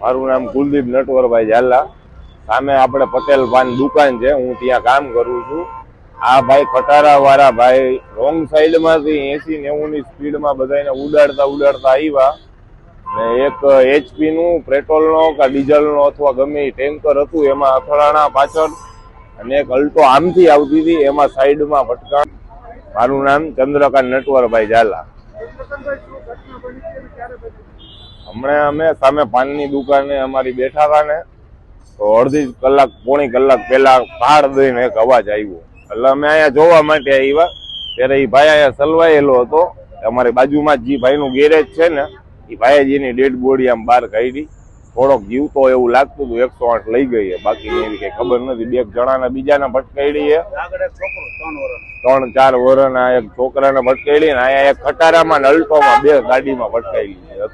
મારું નામ કુલદીપ નટવરભાઈ ઝાલા. સામે આપણે પટેલ પાન દુકાન છે હું ત્યાં કામ કરું છું. આ ભાઈ ખટારા વાળા ભાઈ રોંગ સાઈડમાંથી એસી નેવું ની સ્પીડમાં બધાને ઉડાડતા ઉડાડતા આવ્યા ને એક એચપી નું પેટ્રોલ નો કે ડીઝલ નો અથવા ગમે ટેન્કર હતું એમાં અથડાણા પાછળ અને એક અલ્ટો આમથી આવતી હતી એમાં સાઈડમાં ફટકા મારું નામ ચંદ્રકાંત નટવરભાઈ ઝાલા. હમણાં અમે સામે પાનની દુકાને અમારી બેઠા હતા ને તો અડધી કલાક, પોણી કલાક પહેલા પાડ દઈને એક અવાજ આવ્યો. એટલે અમે અહીંયા જોવા માટે આવ્યા. ત્યારે એ ભાઈ અહીંયા સલવાયેલો હતો. અમારી બાજુમાં જે ભાઈનું ગેરેજ છે ને એ ભાઈજીની ડેડ બોડી આમ બહાર કાઢી. થોડોક જીવતો એવું લાગતું હતું એકસો આઠ લઈ ગઈ બાકી એવી કઈ ખબર નથી. બે જણાના બીજાને આગળ ત્રણ ચાર વર્ષના એક છોકરાને ભટકાડી ને અહીંયા એક ખટારામાં નલટોમાં બે ગાડીમાં ભટકાઈ હતો.